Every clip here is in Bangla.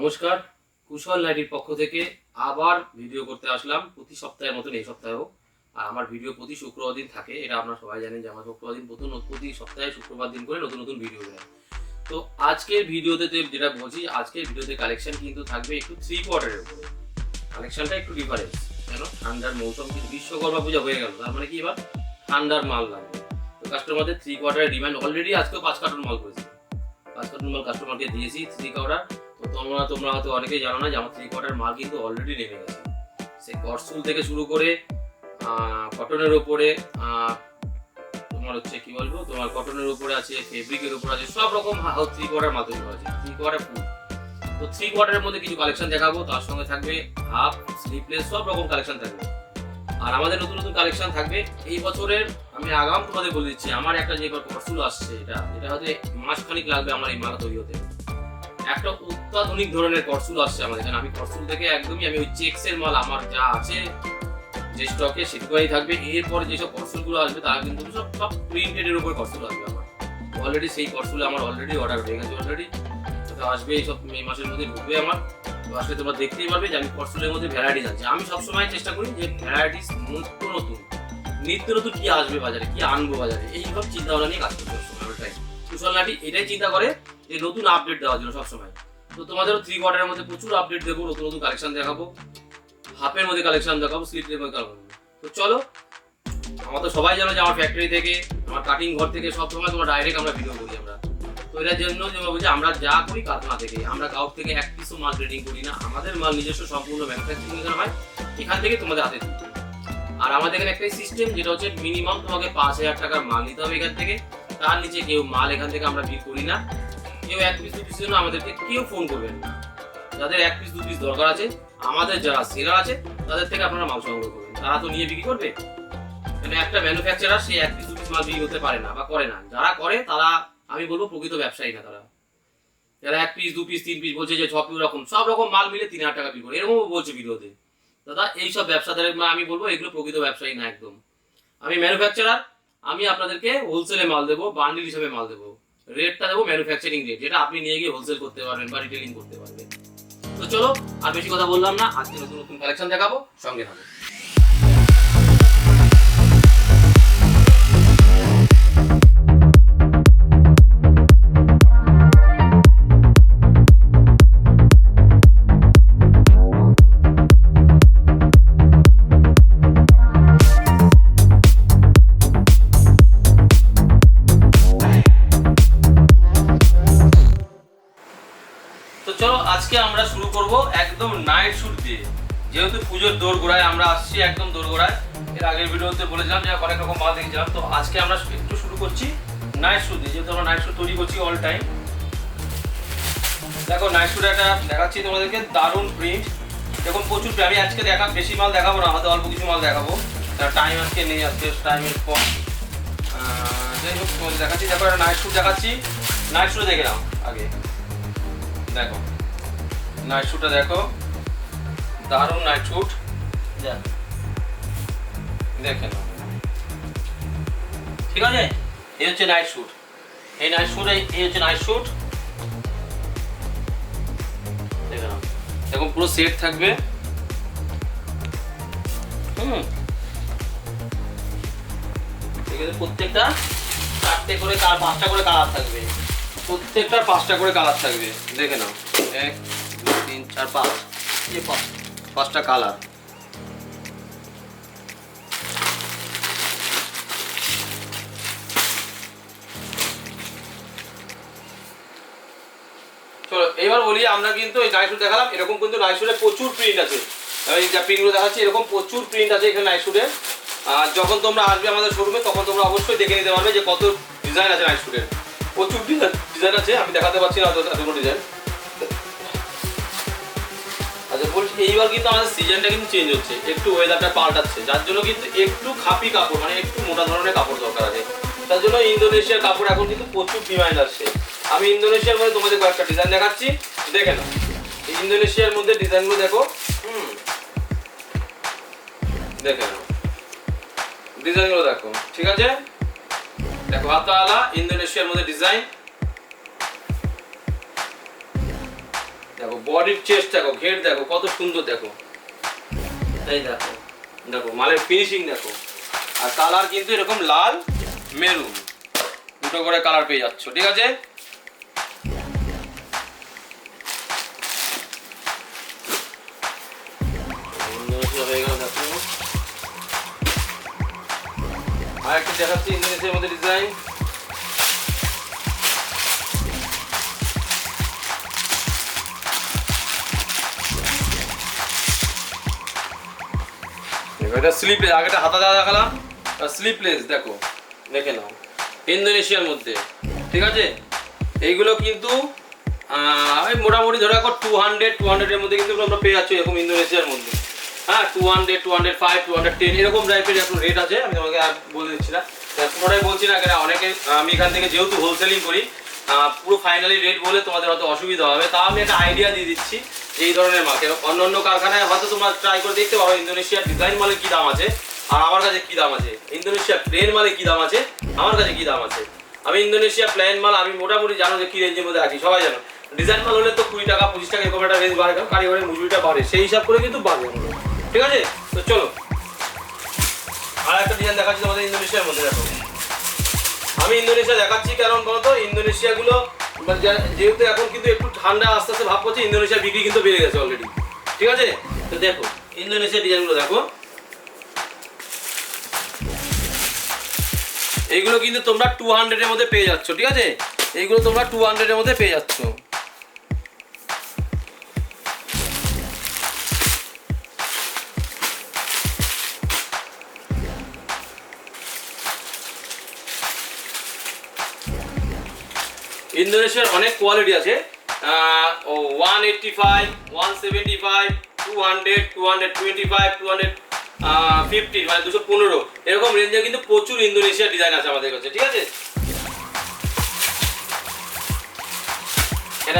নমস্কার, কুশল নাইটির পক্ষ থেকে আবার ভিডিও করতে আসলাম। প্রতি সপ্তাহের মতন এই সপ্তাহেও। আর আমার ভিডিও প্রতি শুক্রবার দিন থাকে, এটা আপনারা সবাই জানেন যে আমার শুক্রবার দিন প্রতি প্রতি সপ্তাহে শুক্রবার দিন করে নতুন নতুন ভিডিও দেয়। তো আজকের ভিডিওতে যেটা বলছি, আজকের ভিডিওতে কালেকশন কিন্তু থাকবে একটু থ্রি কোয়ার্টারের উপরে। কালেকশনটা একটু ডিফারেন্স কেন? ঠান্ডার মৌসুম কিন্তু বিশ্বকর্মা পূজা হয়ে গেল, তার মানে কি এবার? ঠান্ডার মাল লাগবে। তো কাস্টমারদের থ্রি কোয়ার্টারের ডিমান্ড অলরেডি আজকেও পাঁচ কার্টন মাল করেছি। পাঁচ কার্টন মাল কাস্টমারকে দিয়েছি থ্রি কোয়ার্টার তোমরা তোমরা হয়তো অনেকেই জানো না যে আমার থ্রি কোয়ার্টার মাল কিন্তু অলরেডি নেমে গেছে। সেই করসুল থেকে শুরু করে কটনের আহ, তোমার হচ্ছে কি বলব? তোমার কটনের উপরে আছে ফেব্রিকের উপরে আছে সব রকম থ্রি কোয়ার্টার মাল তৈরি আছে থ্রি কোয়ার্টার ফুল তো থ্রি কোয়ার্টারের মধ্যে কিছু কালেকশন দেখাবো। তার সঙ্গে থাকবে হাফ স্লিপলেস সব রকম কালেকশন থাকবে। আর আমাদের নতুন নতুন কালেকশন থাকবে। এই বছরের আমি আগাম তোমাদের বলে দিচ্ছি আমার একটা যে করসুল আসছে এটা এটা হয়তো মাসখানিক লাগবে আমার এই মাল তৈরি হতে। একটা অত্যাধুনিক ধরনের করসুল আসছে আমাদের এখানে। আমি করসুল থেকে একদমই আমি ওই চেক্স এর মাল, আমার যা আছে, যে স্টকে সেটুকুই থাকবে। এরপর যেসব করসুলগুলো আসবে, তারা কিন্তু সব সব প্রিন্টেড এর উপর করসুল আসবে আমার। অলরেডি সেই করসুল আমার অলরেডি অর্ডার হয়ে গেছে অলরেডি তো আসবে এই সব মে মাসের মধ্যে ঢুকবে আমার। তো আসলে তোমরা দেখতেই পারবে যে আমি করসুলের মধ্যে ভ্যারাইটিস আছে আমি সবসময় চেষ্টা করি যে ভ্যারাইটিস নিত্য নতুন নিত্য নতুন কি আসবে বাজারে, কি আনব বাজারে, এইসব চিন্তা ভাবনা নিয়ে কাজ করতে সবসময় ওটাই কুশল নাটি এটাই চিন্তা করে যে নতুন আপডেট দেওয়ার জন্য সবসময়। তো তোমাদেরও থ্রি কোয়ার্টারের মধ্যে প্রচুর আপডেট দেবো নতুন নতুন কালেকশন দেখাবো হাফের মধ্যে কালেকশন দেখাবো স্লিপের মধ্যে কালেকশন তো চলো, আমার তো সবাই জানো যে আমার ফ্যাক্টরি থেকে, আমার কাটিং ঘর থেকে সব সময় তোমার ডাইরেক্ট আমরা ভিডিও করি আমরা। তো এটার জন্য যে বলছি আমরা যা করি কারখানা থেকে, আমরা কাউর থেকে এক পিসও মাল ট্রেডিং করি না, আমাদের মাল নিজস্ব সম্পূর্ণ ম্যানুফ্যাকচারিং এখানে হয়, এখান থেকে তোমাদের হাতে আর আমাদের এখানে একটাই সিস্টেম যেটা হচ্ছে মিনিমাম তোমাকে পাঁচ হাজার টাকার মাল নিতে হবে এখান থেকে। তার নিচে কেউ মাল এখান থেকে আমরা বিল করি না। কেউ এক পিস দু পিসের জন্য আমাদেরকে কেউ ফোন করবেন না। যাদের এক পিস দু পিস দরকার আছে, আমাদের যারা সেরা আছে, তাদের থেকে আপনারা মাল সংগ্রহ করবেন। তারা তো নিয়ে বিক্রি করবে। মানে একটা ম্যানুফ্যাকচারার সে এক পিস দু পিস মাল বিক্রি করতে পারে না বা করে না। যারা করে, তারা, আমি বলব প্রকৃত ব্যবসায়ী না তারা। যারা এক পিস দু পিস তিন পিস বলছে যে ছ পিস রকম সব রকম মাল মিলে তিন হাজার টাকা বিক্রি করে। এরকমও বলছে ভিডিওতে দাদা, এইসব ব্যবসাদার আমি বলব, এগুলো প্রকৃত ব্যবসায়ী না একদম। আমি ম্যানুফ্যাকচারার আমি আপনাদেরকে হোলসেলে মাল দেবো বান্ডিল হিসেবে মাল দেবো। রেটটা দেবো ম্যানুফ্যাকচারিং রেট যেটা আপনি নিয়ে গিয়ে হোলসেল করতে পারবেন বা রিটেলিং করতে পারবেন। তো চলো, আর বেশি কথা বললাম না, আজকে নতুন নতুন কালেকশন দেখাবো, সঙ্গে থাকো যেহেতু পুজোর দৌড় গোড়ায় আমরা আসছি একদম দৌড় গোড়ায় এর আগের ভিডিওতে বলেছিলাম যে অনেক রকম মাল দেখেছিলাম। তো আজকে আমরা একটু শুরু করছি নাইট শুট দিয়ে যেহেতু আমরা নাইট শুট তৈরি করছি অল টাইম দেখো নাইট শুট একটা দেখাচ্ছি তোমাদেরকে, দারুণ প্রিন্ট দেখুন, প্রচুর আমি আজকে দেখা বেশি মাল দেখাবো না হয়তো অল্প কিছু মাল দেখাবো। তার টাইম আজকে নেই, আজকে টাইমের কম। যাই হোক দেখাচ্ছি। দেখো, একটা নাইট শুট দেখাচ্ছি। নাইট শুট দেখে নাও, আগে। দেখো নাইট শুটটা দেখো। দারুণ নাইট শুট দেখে নাও। ঠিক আছে? এই হচ্ছে নাইট শুট এই নাইট শুট এই হচ্ছে নাইট শুট দেখে নাও। দেখো পুরো সেট থাকবে। হুম। প্রত্যেকটা চারটে করে কার পাঁচটা করে কালার থাকবে। প্রত্যেকটার পাঁচটা করে কালার থাকবে। দেখে নাও। এক দুই তিন চার পাঁচ। এই পাঁচ পাঁচটা কালার। এবার বলি, আমরা কিন্তু এই নাইট শুট দেখালাম। এরকম কিন্তু নাইট শুটে প্রচুর প্রিন্ট আছে। আমি যা প্রিন্টগুলো দেখাচ্ছি, এরকম প্রচুর প্রিন্ট আছে এখানে নাইট শুটে আর যখন তোমরা আসবে আমাদের শোরুমে তখন তোমরা অবশ্যই দেখে নিতে পারবে যে কত ডিজাইন আছে নাইট শুটের প্রচুর ডিজাইন আছে, আমি দেখাতে পারছি না এতগুলো ডিজাইন আচ্ছা বলছি এইবার কিন্তু আমাদের সিজনটা কিন্তু চেঞ্জ হচ্ছে। একটু ওয়েদারটা পাল্টাচ্ছে। যার জন্য কিন্তু একটু খাপি কাপড় মানে একটু মোটা ধরনের কাপড় দরকার আছে। তার জন্য ইন্দোনেশিয়ার কাপড় এখন কিন্তু প্রচুর ডিমান্ড আসছে। আমি ইন্দোনেশিয়ার মধ্যে তোমাদের কয়েকটা ডিজাইন দেখাচ্ছি। দেখে নাও। ইন্দোনেশিয়ার মধ্যে ডিজাইনগুলো দেখো। হুম। দেখে নাও। ডিজাইনগুলো দেখো। ঠিক আছে? দেখো হাতাওয়ালা ইন্দোনেশিয়ার মধ্যে ডিজাইন দেখো বডির চেস্ট দেখো, ঘের দেখো, কত সুন্দর দেখো। এই দেখো দেখো, মালের ফিনিশিং দেখো। আর কালার কিন্তু এরকম লাল মেরুন দুটো করে কালার পেয়ে যাচ্ছ, ঠিক আছে? গেল, দেখো। আর একটা দেখাচ্ছি ইন্দোনেশিয়ার মধ্যে ডিজাইন এটা স্লিপলেস আগেটা হাতা দেওয়া দেখালাম। স্লিপলেস দেখো, দেখে নাও। ইন্দোনেশিয়ার মধ্যে, ঠিক আছে? এইগুলো কিন্তু মোটামুটি ধরে রাখো টু হান্ড্রেড টু হান্ড্রেডের মধ্যে কিন্তু তোমরা পেয়ে যাচ্ছ এরকম ইন্দোনেশিয়ার মধ্যে। হ্যাঁ two hundred two hundred five two hundred ten এরকম টাইপের এখন রেট আছে। আমি তোমাকে আর বলে দিচ্ছি না। পুরোটাই বলছি না কেন, অনেকে, আমি এখান থেকে যেহেতু হোলসেলিং করি পুরো ফাইনালি রেট বলে তোমাদের হয়তো অসুবিধা হবে তা আমি একটা আইডিয়া দিয়ে দিচ্ছি। এই ধরনের মাল কেন অন্য অন্য কারখানায় হয়তো তোমরা ট্রাই করে দেখতে পারো ইন্দোনেশিয়ার ডিজাইন মালের কি দাম আছে, আর আমার কাছে কি দাম আছে। ইন্দোনেশিয়ার প্লেন মালে কি দাম আছে, আমার কাছে কি দাম আছে। আমি ইন্দোনেশিয়া প্লেন মাল, আমি মোটামুটি জানো যে কি রেঞ্জের মধ্যে আছি, সবাই জানো। ডিজাইন মাল হলে তো কুড়ি টাকা, পঁচিশ টাকা, এরকম একটা রেঞ্জ বাড়ে, কারণ কারিগরের মজুরিটা বাড়ে, সেই হিসাব করে কিন্তু বাড়বে। ঠিক আছে? তো চলো। আর একটা ডিজাইন দেখাচ্ছি তোমাদের ইন্দোনেশিয়ার মধ্যে, দেখো। আমি ইন্দোনেশিয়া দেখাচ্ছি, কারণ বলতো ইন্দোনেশিয়া গুলো যা- যেহেতু এখন কিন্তু একটু ঠান্ডা আস্তে আস্তে ভাব করছে ইন্দোনেশিয়া বিক্রি কিন্তু বেড়ে গেছে অলরেডি ঠিক আছে? তো দেখো ইন্দোনেশিয়া ডিজাইনগুলো দেখো। এইগুলো কিন্তু তোমরা টু হান্ড্রেডের মধ্যে পেয়ে যাচ্ছ, ঠিক আছে? এইগুলো তোমরা টু হান্ড্রেডের মধ্যে পেয়ে যাচ্ছ। ইন্দোনেশিয়ার অনেক কোয়ালিটি আছে। One eighty five one seventy five two hundred two hundred twenty five two hundred fifty মানে দুশো পনেরো। এরকম রেঞ্জে কিন্তু প্রচুর ইন্দোনেশিয়ার ডিজাইন আছে আমাদের কাছে, ঠিক আছে?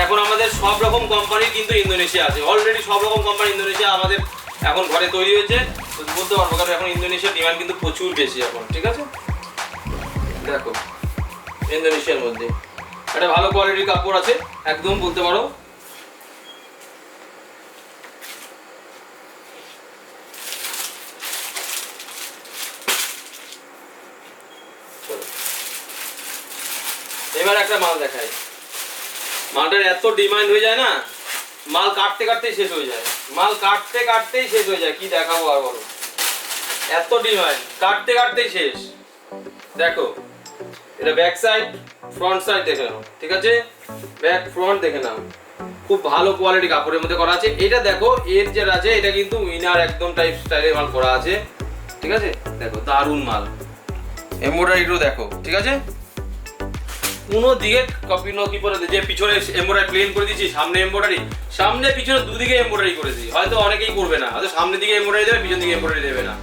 এখন আমাদের সব রকম কোম্পানির কিন্তু ইন্দোনেশিয়া আছে। অলরেডি সব রকম কোম্পানি ইন্দোনেশিয়া আমাদের এখন ঘরে তৈরি হয়েছে। বলতে পারব কারণ এখন ইন্দোনেশিয়ার ডিমান্ড কিন্তু প্রচুর বেশি এখন, ঠিক আছে? দেখো, ইন্দোনেশিয়ার মধ্যে। একটা ভালো কোয়ালিটির কাপড় আছে, একদম বলতে পারো। এবার একটা মাল দেখাই। মালটার এত ডিমান্ড হয়ে যায় না, মাল কাটতে কাটতেই শেষ হয়ে যায়। মাল কাটতে কাটতেই শেষ হয়ে যায়, কি দেখাবো আর বলো। এত ডিমান্ড কাটতে কাটতেই শেষ। দেখো এটা ব্যাক সাইড ফ্রন্ট সাইড দেখে নাও, ঠিক আছে? ব্যাক ফ্রন্ট দেখে নাও। খুব ভালো কোয়ালিটি কাপড়ের মধ্যে করা আছে। এটা দেখো, এর যে আছে এটা কিন্তু উইনার একদম টাইপ স্টাইলের মাল করা আছে। ঠিক আছে? দেখো দারুণ মাল। এমব্রয়ডারিটাও দেখো, ঠিক আছে? কোনো দিকে কপি নো কি করে যে পিছনে এমব্রয়ডারি প্লেন করে দিয়েছি, সামনে এমব্রয়ডারি সামনে পিছনে দুদিকে এমব্রয়ডারি করে দিই। হয়তো অনেকেই করবে না। হয়তো সামনে দিকে এমব্রয়ডারি দেবে, পিছন দিকে এমব্রয়ডারি দেবে না।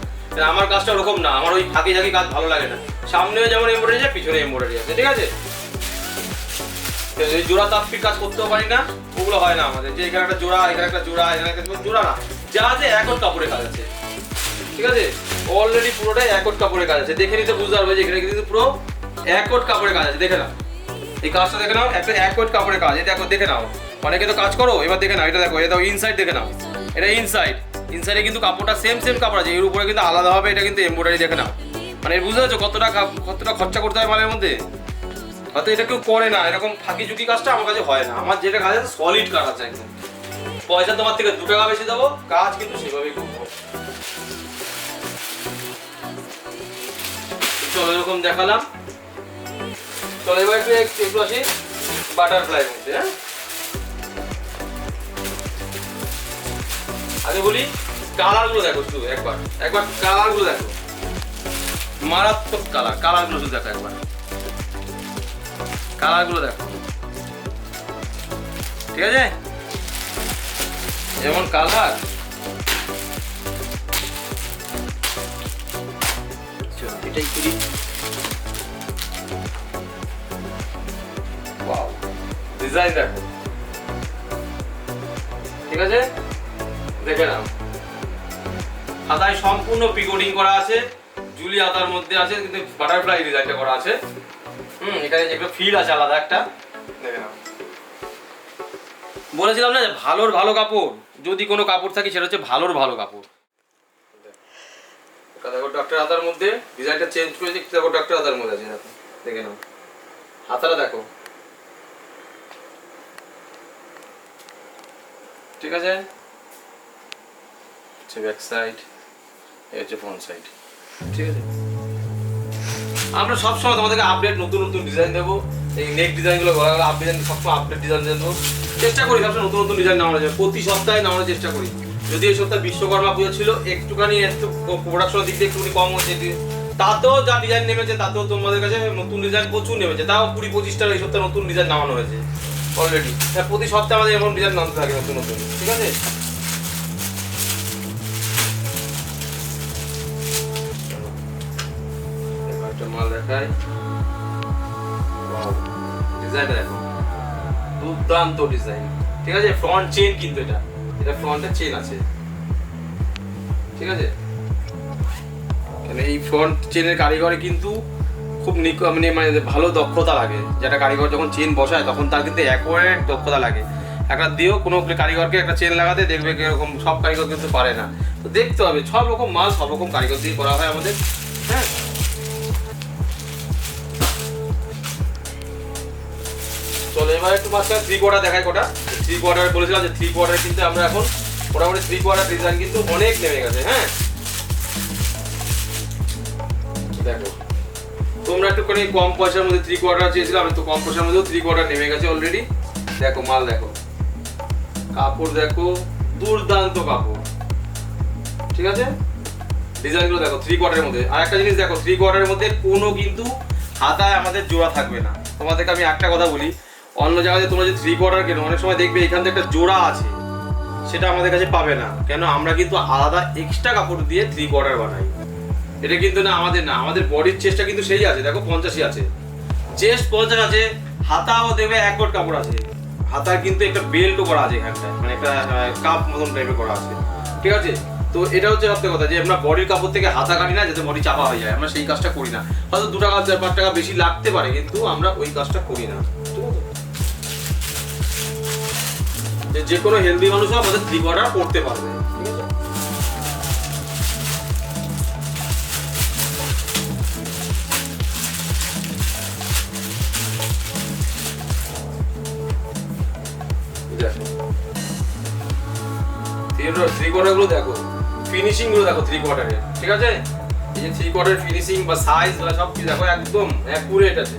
আমার কাজটা ওরকম না। আমার ওই ফাঁকি ঝাঁকি কাজ ভালো লাগে না। সামনেও যেমন এমব্রয়ডারি আছে পিছনে এমব্রয়ডারি আছে, ঠিক আছে? জোড়া তাপ্পির কাজ করতেও পারি না, ওগুলো হয় না আমাদের। যে এখানে একটা জোড়া এখানে একটা জোড়া এখানে একটা জোড়া না। যা আছে এখন কাপড়ের কাজ আছে। ঠিক আছে? অলরেডি পুরোটাই একট কাপড়ের কাজ আছে। দেখে নিতে বুঝতে পারবে যে এখানে কিন্তু পুরো একট কাপড়ের কাজ আছে। দেখে নাও। এই কাজটা দেখে নাও, একটা একট কাপড়ের কাজ। এটা দেখে নাও। অনেকে তো কাজ করো, এবার দেখে নাও, এটা দেখো, এটা ইনসাইড দেখে নাও। এটা ইনসাইড ইনসাইডে কিন্তু কাপড়টা সেম সেম কাপড় আছে। এর উপরে কিন্তু আলাদাভাবে এটা কিন্তু এমব্রয়ডারি দেখে নাও। মানে বুঝতে পারছ কতটা কাপ- কতটা খরচা করতে হয় মালের মধ্যে? হয়তো এটা কেউ করে না, এরকম ফাঁকি ঝুঁকি কাজটা আমার কাছে হয় না। আমার যেটা কাজ আছে সলিড কাজ আছে একদম। পয়সা তোমার থেকে দু টাকা বেশি দেবো, কাজ কিন্তু সেভাবেই করব। চলো এরকম দেখালাম। চলো এবার একটু একটু আসি বাটারফ্লাই মধ্যে হ্যাঁ? আগে বলি কালারগুলো দেখো শুধু একবার একবার কালারগুলো দেখো। মারাত্মক কালার, কালারগুলো শুধু দেখো একবার। কালারগুলো দেখো। ঠিক আছে? যেমন কালার। এটাই ডিজাইন ঠিক আছে? দেখে নাও। সম্পূর্ণ পিকোডিং করা আছে। জুলি হাতার মধ্যে আছে, কিন্তু বাটারফ্লাই ডিজাইনটা করা আছে। হুম, এখানে যেগুলো ফিল আছে আলাদা একটা। দেখে নাও। বলেছিলাম না যে ভালোর ভালো কাপড়, যদি কোনো কাপড় থাকে সেটা হচ্ছে ভালোর ভালো কাপড়। দেখো ডক্টর হাতার মধ্যে ডিজাইনটা চেঞ্জ করেছি দেখো ডক্টর হাতার মধ্যে আছে, দেখো। দেখে নাও। হাতাটা দেখো। ঠিক আছে? ব্যাক সাইড এই হচ্ছে ফ্রন্ট সাইড আমরা সবসময় তোমাদেরকে আপডেট নতুন নতুন ডিজাইন দেবো। এই নেক ডিজাইনগুলো গলা গলা আপডেট সবসময় আপডেট ডিজাইন দেবো চেষ্টা করি, সবসময় নতুন নতুন ডিজাইন নামানো যায় প্রতি সপ্তাহে নামানোর চেষ্টা করি। যদি এই সপ্তাহে বিশ্বকর্মা পুজো ছিল, একটুখানি একটু প্রোডাকশনের দিক দিয়ে একটুখানি কম হয়েছে তাতেও যা ডিজাইন নেমেছে, তাতেও তোমাদের কাছে নতুন ডিজাইন প্রচুর নেমেছে। তাও কুড়ি পঁচিশটা এই সপ্তাহে নতুন ডিজাইন নামানো হয়েছে অলরেডি প্রতি সপ্তাহে আমাদের এরকম ডিজাইন নামতে থাকে নতুন নতুন। ঠিক আছে? দেখায়। ডিজাইনটা দেখো দুর্দান্ত ডিজাইন ঠিক আছে? ফ্রন্ট চেন কিন্তু এটা। এটা ফ্রন্টে চেন আছে। ঠিক আছে? মানে এই ফ্রন্ট চেনের কারিগরে কিন্তু খুব নিক মানে মানে ভালো দক্ষতা লাগে। যেটা কারিগর যখন চেন বসায়, তখন তার কিন্তু অ্যাকোয়ারেট দক্ষতা লাগে। একটা দিয়েও কোনো কারিগরকে একটা চেন লাগাতে দেখবে এরকম সব কারিগর কিন্তু পারে না। তো দেখতে হবে, সব রকম মাল সব রকম কারিগর দিয়ে করা হয় আমাদের। এবার একটু মাঝখানে থ্রি কোয়ার্টার দেখাই কটা। থ্রি কোয়ার্টার বলেছিলাম যে থ্রি কোয়ার্টার কিন্তু আমরা এখন মোটামুটি থ্রি কোয়ার্টার ডিজাইন কিন্তু অনেক নেমে গেছে হ্যাঁ? দেখো, তোমরা একটুখানি কম পয়সার মধ্যে থ্রি কোয়ার্টার চেয়েছিলে, আমি তো কম পয়সার মধ্যেও থ্রি কোয়ার্টার নেমে গেছে অলরেডি দেখো, মাল দেখো। কাপড় দেখো, দুর্দান্ত কাপড়। ঠিক আছে? ডিজাইনগুলো দেখো থ্রি কোয়ার্টারের মধ্যে। আর একটা জিনিস দেখো থ্রি কোয়ার্টারের মধ্যে কোনো কিন্তু হাতায় আমাদের জোড়া থাকবে না। তোমাদেরকে আমি একটা কথা বলি অন্য জায়গাতে তোমরা যে থ্রি কোয়ার্টার কেনো, অনেক সময় দেখবে এখান থেকে একটা জোড়া আছে, সেটা আমাদের কাছে পাবে না। কেন আমরা কিন্তু আলাদা এক্সট্রা কাপড় দিয়ে থ্রি কোয়ার্টার বানাই। এটা কিন্তু না আমাদের না, আমাদের বডির চেস্টটা কিন্তু সেই আছে, দেখো পঞ্চাশি আছে। চেস্ট পঞ্চাশ আছে, হাতাও দেবে এক কোট কাপড় আছে। হাতার কিন্তু একটা বেল্টও করা আছে এখানটায় মানে একটা কাপ মতন টাইপের করা আছে। ঠিক আছে? তো এটা হচ্ছে সত্যি কথা যে আমরা বডির কাপড় থেকে হাতা কাটি না, যাতে বডি চাপা হয়ে যায়, আমরা সেই কাজটা করি না। হয়তো দু টাকা, চার, পাঁচ টাকা বেশি লাগতে পারে, কিন্তু আমরা ওই কাজটা করি না। যে- কোনো হেলদি মানুষও আমাদের থ্রি কোয়ার্টার পড়তে পারবে। ঠিক আছে? থ্রি কোয়ার্টারগুলো দেখো। ফিনিশিংগুলো দেখো থ্রি কোয়ার্টারের ঠিক আছে? এই যে থ্রি কোয়ার্টার ফিনিশিং বা সাইজ বা সব কিছু দেখো, একদম অ্যাকুরেট আছে।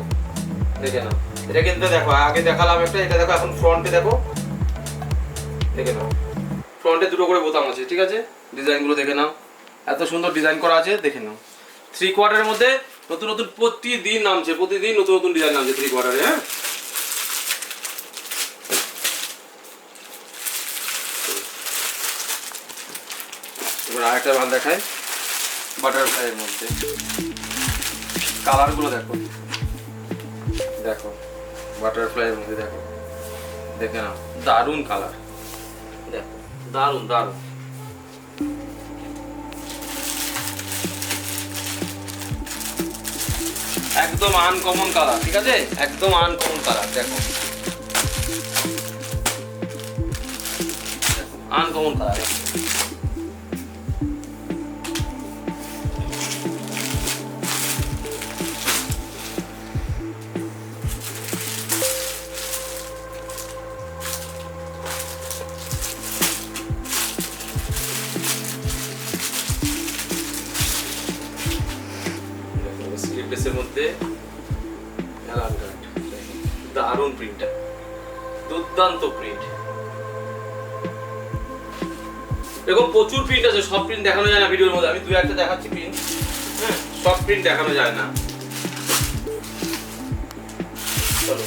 দেখে নাও। এটা কিন্তু দেখো, আগে দেখালাম একটা, এটা দেখো এখন ফ্রন্টে দেখো। দেখে নাও। ফ্রন্টে দুটো করে বোতাম আছে, ঠিক আছে? ডিজাইনগুলো দেখে নাও। এত সুন্দর ডিজাইন করা আছে, দেখে নাও। থ্রি কোয়ার্টারের মধ্যে নতুন নতুন প্রতিদিন নামছে, প্রতিদিন নতুন নতুন ডিজাইন নামছে থ্রি কোয়ার্টারে হ্যাঁ? এবার আরেকটা মাল দেখায় বাটারফ্লাইয়ের মধ্যে। কালারগুলো দেখো। দেখো বাটারফ্লাইয়ের মধ্যে দেখো। দেখে নাও, দারুণ কালার দারুণ দারুণ একদম আনকমন কালার ঠিক আছে? একদম আনকমন কালার দেখো। আনকমন কালার দারুণ দুর্দান্ত প্রিন্ট এরকম প্রচুর প্রিন্ট আছে, সব প্রিন্ট দেখানো যায় না ভিডিওর মধ্যে। আমি দু একটা দেখাচ্ছি প্রিন্ট হ্যাঁ সব প্রিন্ট দেখানো যায় না। চলো,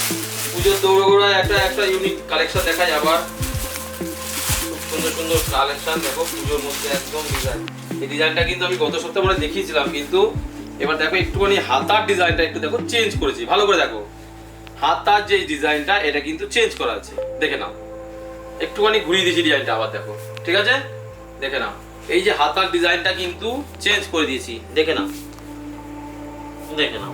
পুজোর দৌড়গোড়ায় একটা একটা ইউনিক কালেকশন দেখাই আবার। খুব সুন্দর সুন্দর কালেকশন দেখো, পুজোর মধ্যে একদম ডিজাইন এই ডিজাইনটা কিন্তু আমি গত সপ্তাহে মনে দেখিয়েছিলাম, কিন্তু এবার দেখো একটুখানি হাতার ডিজাইনটা একটু দেখো চেঞ্জ করেছি, ভালো করে দেখো। হাতার যে ডিজাইনটা, এটা কিন্তু চেঞ্জ করা আছে। দেখে নাও। একটুখানি ঘুরিয়ে দিয়েছি ডিজাইনটা আবার দেখো। ঠিক আছে? দেখে নাও। এই যে হাতার ডিজাইনটা কিন্তু চেঞ্জ করে দিয়েছি। দেখে নাও। দেখে নাও।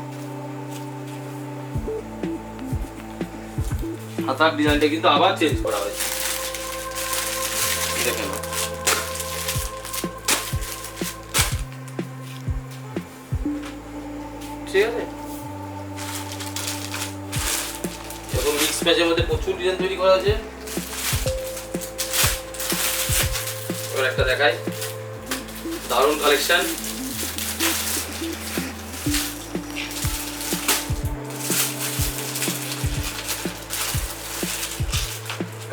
হাতার ডিজাইনটা কিন্তু আবার চেঞ্জ করা হয়েছে। দেখে নাও। ঠিক এরকম মিক্স ম্যাচের মধ্যে প্রচুর ডিজাইন তৈরি করা আছে। এবার একটা দেখাই। দারুণ কালেকশন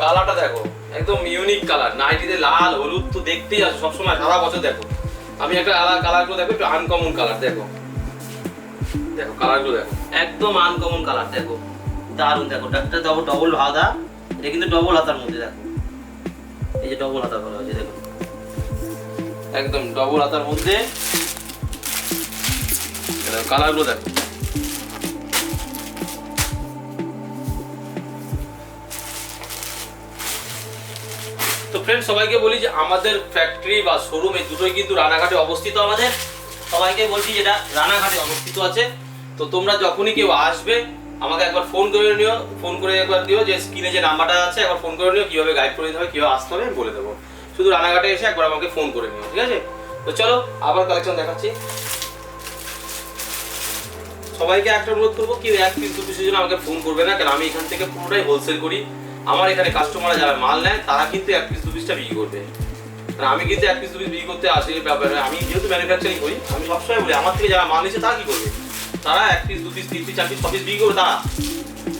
কালারটা দেখো, একদম ইউনিক কালার নাইটিতে লাল, হলুদ তো দেখতেই সবসময় সারা বছর দেখো। আমি একটা আলাদা কালারগুলো দেখো, একটু আনকমন কালার দেখো। দেখো কালারগুলো দেখো। একদম আনকমন কালার দেখো। দারুণ, দেখো। একটা ডবল হাতা এটা কিন্তু ডবল হাতার মধ্যে, দেখো। এই যে ডবল হাতা হয়েছে, দেখো। একদম ডবল হাতার মধ্যে। কালারগুলো দেখো। তো ফ্রেন্ড সবাইকে বলি যে আমাদের ফ্যাক্টরি বা শোরুম এই দুটোই কিন্তু রানাঘাটে অবস্থিত আমাদের। সবাইকে বলছি যেটা রানাঘাটে অবস্থিত আছে। তো তোমরা যখনই কেউ আসবে, আমাকে একবার ফোন করে নিও ফোন করে একবার দিও যে স্ক্রিনে যে নাম্বারটা আছে, একবার ফোন করে নিও, কীভাবে গাইড করে দিতে হবে, কীভাবে আসতে হবে, আমি বলে দেবো। শুধু রানাঘাটে এসে একবার আমাকে ফোন করে নিও, ঠিক আছে? তো চলো, আবার কালেকশন দেখাচ্ছি। সবাইকে একটা অনুরোধ করব কি এক পিস, দু জন্য আমাকে ফোন করবে না কারণ আমি এখান থেকে পুরোটাই হোলসেল করি। আমার এখানে কাস্টমাররা যারা মাল নেয়, তারা কিন্তু এক পিস, দু পিসটা বিক্রি করবে। কারণ আমি কিন্তু এক পিস, দু পিস বিক্রি করতে আসি, ব্যাপারে আমি যেহেতু ম্যানুফ্যাকচারিং করি, আমি সবসময় বলি, আমার থেকে যারা মাল নিচ্ছে, তারা কি করবে? তারা এক পিস দু পিস তিন পিস চার পিস ছ পিস বিক্রি করবে তারা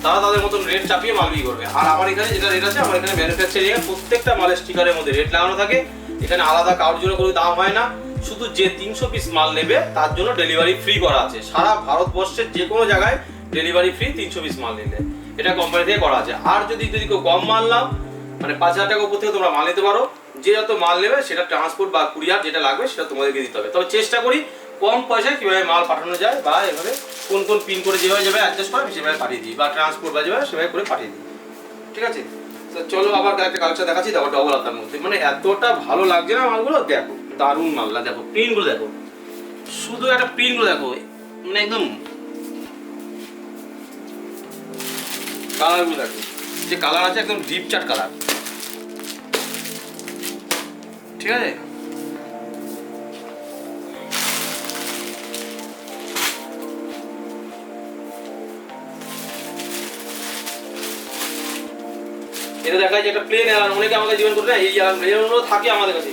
তারা তাদের মতন রেট চাপিয়ে মাল বিক্রি করবে। আর আমার এখানে যেটা রেট আছে, আমার এখানে ম্যানুফ্যাকচারিং এর প্রত্যেকটা মালের স্টিকারের মধ্যে রেট লাগানো থাকে। এখানে আলাদা কারোর জন্য কোনো দাম হয় না। শুধু যে তিনশো পিস মাল নেবে, তার জন্য ডেলিভারি ফ্রি করা আছে। সারা ভারতবর্ষের যে কোনো জায়গায় ডেলিভারি ফ্রি তিনশো পিস মাল নিলে। এটা কোম্পানি থেকে করা আছে। আর যদি যদি কেউ কম মাল নাও মানে পাঁচ হাজার টাকা উপর থেকে তোমরা মাল নিতে পারো। যে যত মাল নেবে, সেটা ট্রান্সপোর্ট বা কুরিয়ার যেটা লাগবে, সেটা তোমাদেরকে দিতে হবে। তবে চেষ্টা করি কম পয়সায় কীভাবে মাল পাঠানো যায় বা এভাবে কোন কোন পিন করে যেভাবে যেভাবে অ্যাডজাস্ট করে আমি সেভাবে পাঠিয়ে দিই বা ট্রান্সপোর্ট বা যেভাবে সেভাবে করে পাঠিয়ে দিই। ঠিক আছে? তো চলো আবার একটা কালেকশন দেখাচ্ছি, দেখো ডবল হাতার মধ্যে। মানে এতটা ভালো লাগছে না মালগুলো? দেখো, দারুণ মালটা দেখো প্রিন্টগুলো দেখো। শুধু একটা প্রিন্টগুলো দেখো মানে একদম কালারগুলো দেখো। যে কালার আছে, একদম ডিপ চাট কালার ঠিক আছে? এটা দেখা যায় একটা প্লেন অ্যালার্ম অনেকে আমাকে জীবন করে এই অ্যালার্মগুলো থাকে আমাদের কাছে।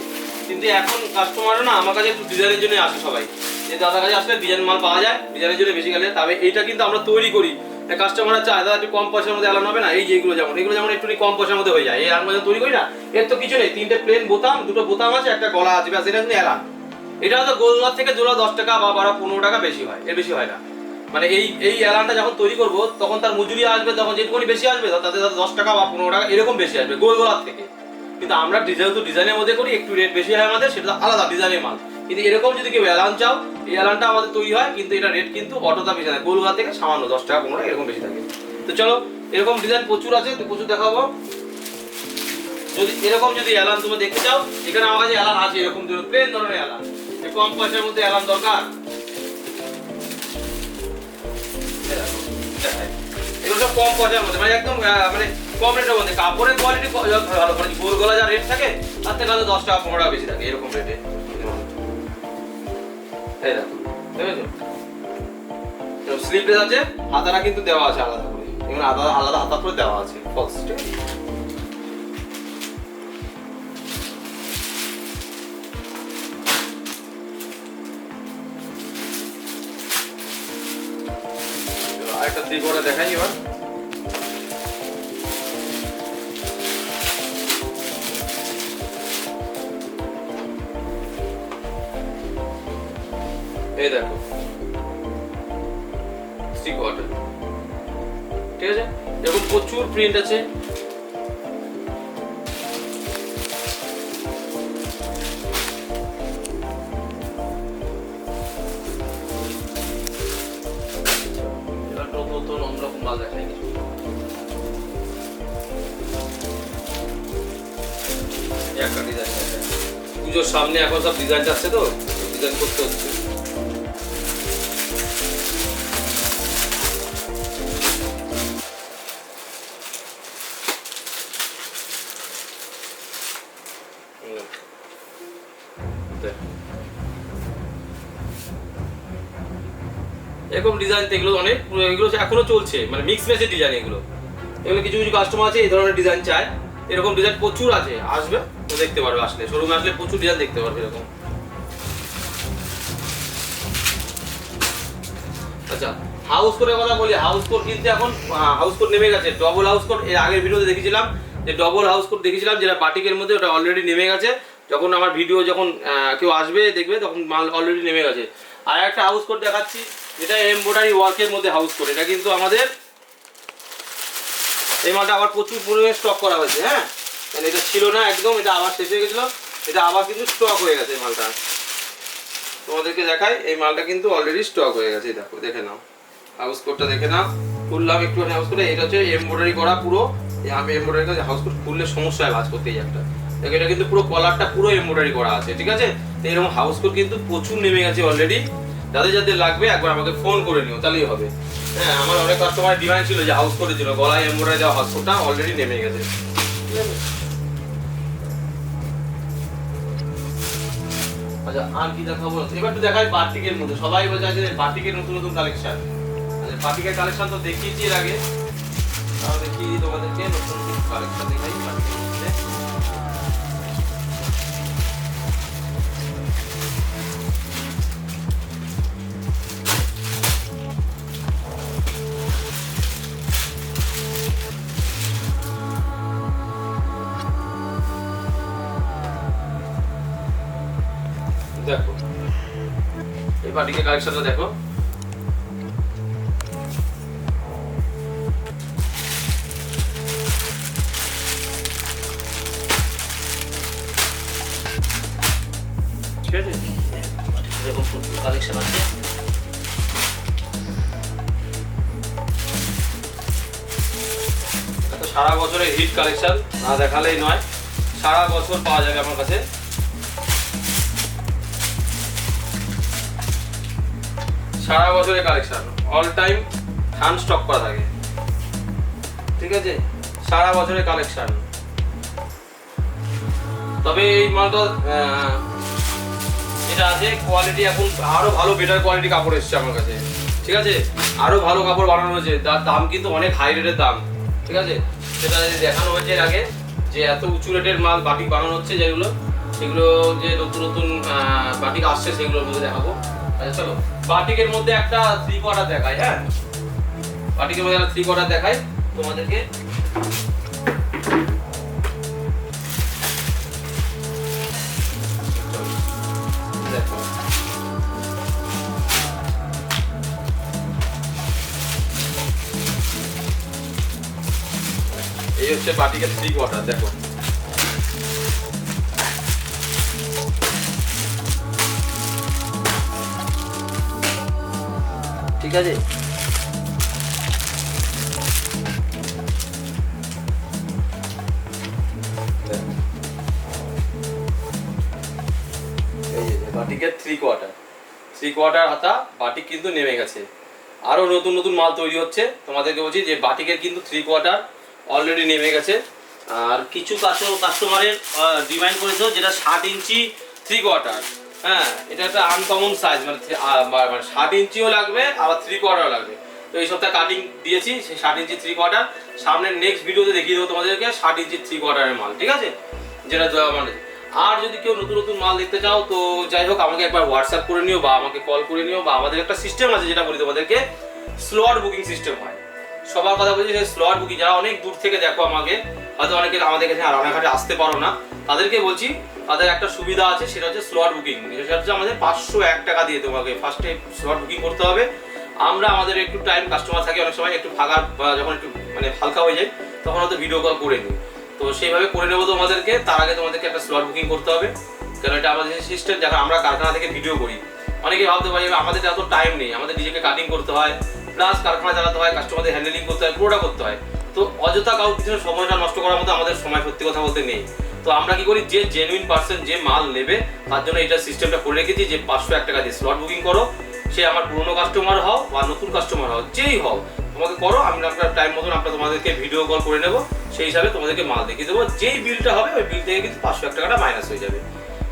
কিন্তু এখন কাস্টমাররা না আমার কাছে একটু ডিজাইনের জন্য আসে সবাই। যে দাদার কাছে আসলে ডিজাইন মাল পাওয়া যায় ডিজাইনের জন্য বেশি গেলে, তবে এইটা কিন্তু আমরা তৈরি করি। কাস্টমাররা চায় দাদা একটু কম পয়সার মধ্যে অ্যালার্ম হবে না, এই যে এগুলো যেমন এগুলো যেমন একটু কম পয়সার মধ্যে হয়ে যায়। এই অ্যালার্ম তৈরি করি না, এর তো কিছু নেই, তিনটে প্লেন বোতাম, দুটো বোতাম আছে, একটা গলা আছে, ব্যাস, এটা কিন্তু অ্যালার্ম এটা হয়তো গোলমার থেকে জোড়া দশ টাকা বা বারো, পনেরো টাকা বেশি হয়, এর বেশি হয় না। মানে এই এই অ্যালার্মটা যখন তৈরি করব, তখন তার মজুরি আসবে, তখন যেটুকুনি বেশি আসবে তাতে তাতে দশ টাকা বা পনেরো টাকা এরকম বেশি আসবে, গোল গোলার থেকে। কিন্তু আমরা যেহেতু ডিজাইনের মধ্যে করি, একটু রেট বেশি হয় আমাদের, সেটা আলাদা ডিজাইনের মাল। কিন্তু এরকম যদি কেউ অ্যালার্ম চাও, এই অ্যালার্মটা আমাদের তৈরি হয়, কিন্তু এটা রেট কিন্তু অটোটা বেশি থাকে গোলগোলা থেকে সামান্য দশ টাকা, পনেরো এরকম বেশি থাকে। তো চলো, এরকম ডিজাইন প্রচুর আছে, তো প্রচুর দেখাবো। যদি এরকম যদি অ্যালার্ম তুমি দেখতে চাও, এখানে আমার কাছে অ্যালার্ম আছে, এরকম প্লেন ধরনের অ্যালার্ম কম পয়সার মধ্যে অ্যালার্ম দরকার। এগুলো সব কম পয়সার মধ্যে মানে একদম মানে কম রেটের মধ্যে। কাপড়ের কোয়ালিটি ভালো মানে গোল গলা যা রেট থাকে, তার থেকে হয়তো দশ টাকা, পনেরো টাকা বেশি থাকে এরকম রেটে এই দেখো, দেখেছ? স্লিপলেস আছে হাতারা কিন্তু দেওয়া আছে আলাদা করে। এখানে আলাদা আলাদা হাতা করে দেওয়া আছে ফলস ঠিক আছে চলো, আরেকটা করে দেখাই এবার। এই দেখো ঠিক আছে? এরকম প্রচুর প্রিন্ট আছে। এখন সব ডিজাইন যাচ্ছে তো ডিজাইন করতে হচ্ছে। এরকম ডিজাইন তো এগুলো অনেক, এগুলো এখনও চলছে মানে মিক্স ম্যাচের ডিজাইন এগুলো। এগুলো কিছু কিছু কাস্টমার আছে, এই ধরনের ডিজাইন চায়। এরকম ডিজাইন প্রচুর আছে, আসবে তো দেখতে পারবে আসলে। শোরুমে আসলে প্রচুর ডিজাইন দেখতে পারবে এরকম। আচ্ছা হাউস কোটের কথা বলি হাউস কোট কিন্তু এখন হাউস কোট নেমে গেছে। ডবল হাউস কোট এর আগের ভিডিওতে দেখেছিলাম যে ডবল হাউস কোট দেখেছিলাম, যেটা বাটিকের মধ্যে, ওটা অলরেডি নেমে গেছে। যখন আমার ভিডিও যখন কেউ আসবে, দেখবে, তখন মাল অলরেডি নেমে গেছে। আর একটা হাউস কোট দেখাচ্ছি, যেটা এমব্রয়ডারি ওয়ার্কের মধ্যে হাউস কোট এটা কিন্তু আমাদের এই মালটা আবার প্রচুর পরিমাণে স্টক করা হয়েছে হ্যাঁ? মানে এটা ছিল না একদম, এটা আবার শেষ হয়ে গেছিল, এটা আবার কিন্তু স্টক হয়ে গেছে এই মালটা। তোমাদেরকে দেখাই, এই মালটা কিন্তু অলরেডি স্টক হয়ে গেছে দেখো, দেখে নাও। হাউস কোটটা দেখে নাও। খুললাম একটু হাউস কোটে এটা হচ্ছে এমব্রয়ডারি করা পুরো। আমি এমব্রয়ডারি করে হাউস কোট খুললে সমস্যা হয় ভাজ করতে এই একটা। দেখো, এটা কিন্তু পুরো কলারটা পুরো এমব্রয়ডারি করা আছে, ঠিক আছে? তো এরকম হাউস কোট কিন্তু প্রচুর নেমে গেছে অলরেডি যাদের যাদের লাগবে, একবার আমাকে ফোন করে নিও, তাহলেই হবে। হ্যাঁ আমার অনেক কাস্টমার ডিমান্ড ছিল যে হাউস জন্য গলায় এমব্রয়ডারি দেওয়া হাউস অলরেডি নেমে গেছে। আচ্ছা আর কি দেখাবো? এবার একটু দেখাই বাটিকের মধ্যে। সবাই বলছে যে বাটিকের নতুন নতুন কালেকশন আচ্ছা বাটিকের কালেকশন তো দেখিয়েছি এর আগে। তাও দেখি তোমাদেরকে, নতুন নতুন কালেকশন দেখাই বাটিকের কালেকশনটা দেখো। সারা বছরের হিট কালেকশন না দেখালেই নয়। সারা বছর পাওয়া যাবে আমার কাছে। সারা বছরের কালেকশন অল টাইম ধান স্টক করা থাকে। ঠিক আছে? সারা বছরের কালেকশন তবে এই মালটা এটা আছে কোয়ালিটি এখন আরও ভালো বেটার কোয়ালিটি কাপড় এসছে আমার কাছে। ঠিক আছে? আরও ভালো কাপড় বানানো হয়েছে। তার দাম কিন্তু অনেক হাই রেটের দাম। ঠিক আছে? সেটা দেখানো হয়েছে এর আগে, যে এত উঁচু রেটের মাল বাটিক বানানো হচ্ছে যেগুলো, সেগুলো যে নতুন নতুন বাটিক আসছে সেগুলোর মধ্যে দেখাবো। আচ্ছা চলো। বাটিকের মধ্যে একটা থ্রি কোয়ার্টার দেখাই হ্যাঁ? বাটিকের মধ্যে একটা থ্রি কোয়ার্টার দেখাই, তোমাদেরকে এই হচ্ছে বাটিকের থ্রি কোয়ার্টার দেখো। ঠিক আছে বাটিকের থ্রি কোয়ার্টার থ্রি কোয়ার্টার হাতা, বাটিক কিন্তু নেমে গেছে। আরও নতুন নতুন মাল তৈরি হচ্ছে। তোমাদেরকে বলছি যে, বাটিকের কিন্তু থ্রি কোয়ার্টার অলরেডি নেমে গেছে। আর কিছু কাস্টমারের ডিমান্ড করেছ যেটা ষাট ইঞ্চি থ্রি কোয়ার্টার হ্যাঁ এটা একটা আনকমন সাইজ মানে মানে ষাট ইঞ্চিও লাগবে, আবার থ্রি কোয়ার্টারও লাগবে। তো এই সপ্তাহে কাটিং দিয়েছি, সেই ষাট ইঞ্চি থ্রি কোয়ার্টার সামনের নেক্সট ভিডিওতে দেখিয়ে দেবো তোমাদেরকে ষাট ইঞ্চি থ্রি কোয়ার্টারের মাল, ঠিক আছে? যেটা মানে আর যদি কেউ নতুন নতুন মাল দেখতে চাও, তো যাই হোক, আমাকে একবার হোয়াটসঅ্যাপ করে নিও, বা আমাকে কল করে নিও, বা আমাদের একটা সিস্টেম আছে যেটা বলি তোমাদেরকে স্লট বুকিং সিস্টেম হয়। সবার কথা বলছি যে স্লট বুকিং যারা অনেক দূর থেকে দেখো আমাকে, হয়তো অনেকে আমাদের কাছে রানাঘাটে আসতে পারো না, তাদেরকে বলছি তাদের একটা সুবিধা আছে, সেটা হচ্ছে স্লট বুকিং সেটা হচ্ছে আমাদের পাঁচশো এক টাকা দিয়ে তোমাকে ফার্স্টে স্লট বুকিং করতে হবে। আমরা আমাদের একটু টাইম কাস্টমার থাকে, অনেক সময় একটু ফাঁকা যখন একটু মানে হালকা হয়ে যায়, তখন হয়তো ভিডিও কল করে নিই। তো সেইভাবে করে নেব তোমাদেরকে, তার আগে তোমাদেরকে একটা স্লট বুকিং করতে হবে। কারণ এটা আমাদের সিস্টেম যখন আমরা কারখানা থেকে ভিডিও করি, অনেকে ভাবতে পারি আমাদের এত টাইম নেই, আমাদের নিজেকে কাটিং করতে হয় প্লাস কারখানা চালাতে হয় কাস্টমারদের হ্যান্ডেলিং করতে হয়, পুরোটা করতে হয়। তো অযথা পিছনে সময়টা নষ্ট করার মতো আমাদের সময় সত্যি কথা বলতে নেই। তো আমরা কি করি? যে জেনুইন পার্সন যে মাল নেবে, তার জন্য এটা সিস্টেমটা করে রেখেছি যে পাঁচশো এক টাকা দিয়ে। স্লট বুকিং করো, সে আমার পুরনো কাস্টমার হও বা নতুন কাস্টমার হও, যেই হও, তোমাকে করো, আমি আপনার টাইম মতন আমরা তোমাদেরকে ভিডিও কল করে নেব, সেই হিসাবে তোমাদেরকে মাল দেখিয়ে দেবো। যেই বিলটা হবে, ওই বিল থেকে কিন্তু পাঁচশো এক টাকাটা মাইনাস হয়ে যাবে।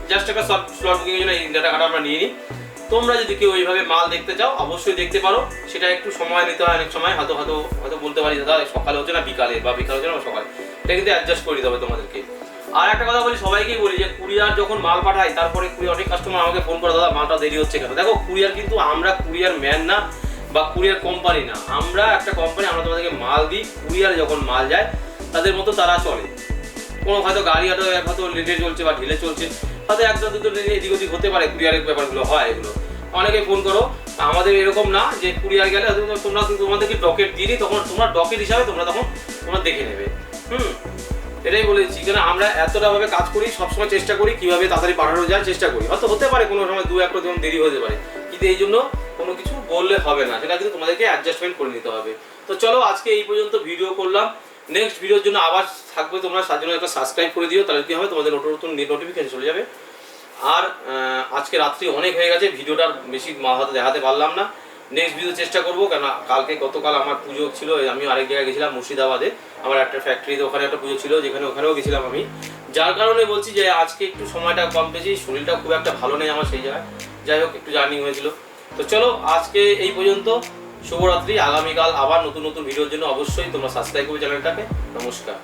জাস্ট একটা স্লট বুকিং এর জন্য এই টাকাটা আমরা নিয়ে নিই। তোমরা যদি কেউ ওইভাবে মাল দেখতে চাও, অবশ্যই দেখতে পারো। সেটা একটু সময় নিতে হয় অনেক সময়, হয়তো হয়তো হয়তো বলতে পারি, দাদা, সকালে হচ্ছে না, বিকালে বা বিকালে হচ্ছে না, সকালে। এটা কিন্তু অ্যাডজাস্ট করে হবে তোমাদেরকে। আর একটা কথা বলি, সবাইকেই বলি যে কুরিয়ার যখন মাল পাঠায় তারপরে কুরিয়ার, অনেক কাস্টমার আমাকে ফোন করে, দাদা, মালটা দেরি হচ্ছে কেন? দেখো, কুরিয়ার কিন্তু আমরা কুরিয়ার ম্যান না বা কুরিয়ার কোম্পানি না। আমরা একটা কোম্পানি আমরা তোমাদেরকে মাল দিই, কুরিয়ার যখন মাল যায়, তাদের মতো তারা চলে। কোনো হয়তো গাড়ি হয়তো হয়তো লেটে চলছে বা ঢিলে চলছে, হয়তো একটা দুটো এদিক ওদিক হতে পারে, কুরিয়ারের ব্যাপারগুলো হয় এগুলো। অনেকে ফোন করো, আমাদের এরকম না যে কুরিয়ার গেলে তোমরা তোমাদেরকে ডকেট দিয়ে দিই, তখন তোমরা ডকেট হিসাবে তোমরা তখন তোমরা দেখে নেবে। হুম? এটাই বলেছি, কেন আমরা এতটা ভাবে কাজ করি, সবসময় চেষ্টা করি কীভাবে তাড়াতাড়ি পাঠানো যায়, চেষ্টা করি। হয়তো হতে পারে কোনো সময় দু এক যেমন দেরি হতে পারে, কিন্তু এই জন্য কোনো কিছু বললে হবে না, সেটা কিন্তু তোমাদেরকে অ্যাডজাস্টমেন্ট করে নিতে হবে। তো চলো, আজকে এই পর্যন্ত ভিডিও করলাম। নেক্সট ভিডিওর জন্য আবার থাকবে তোমরা, তার জন্য একটা সাবস্ক্রাইব করে দিও, তাহলে কি হবে, তোমাদের নতুন নতুন নোটিফিকেশন চলে যাবে। আর আজকে রাত্রি অনেক হয়ে গেছে ভিডিওটা বেশি মা হাতে দেখাতে পারলাম না। নেক্সট ভিডিও চেষ্টা করব কেন কালকে গতকাল আমার পুজো ছিল আমি আরেক জায়গায় গেছিলাম, মুর্শিদাবাদে। আমার একটা ফ্যাক্টরিতে ওখানে একটা পুজো ছিল, যেখানে ওখানেও গেছিলাম আমি। যার কারণে বলছি যে আজকে একটু সময়টা কম পেয়েছি শরীরটা খুব একটা ভালো নেই আমার সেই জায়গায়। যাই হোক, একটু জার্নি হয়েছিল। তো চলো, আজকে এই পর্যন্ত। শুভরাত্রি, আগামীকাল আবার নতুন নতুন ভিডিওর জন্য অবশ্যই তোমরা সাবস্ক্রাইব করবে চ্যানেলটাকে। নমস্কার।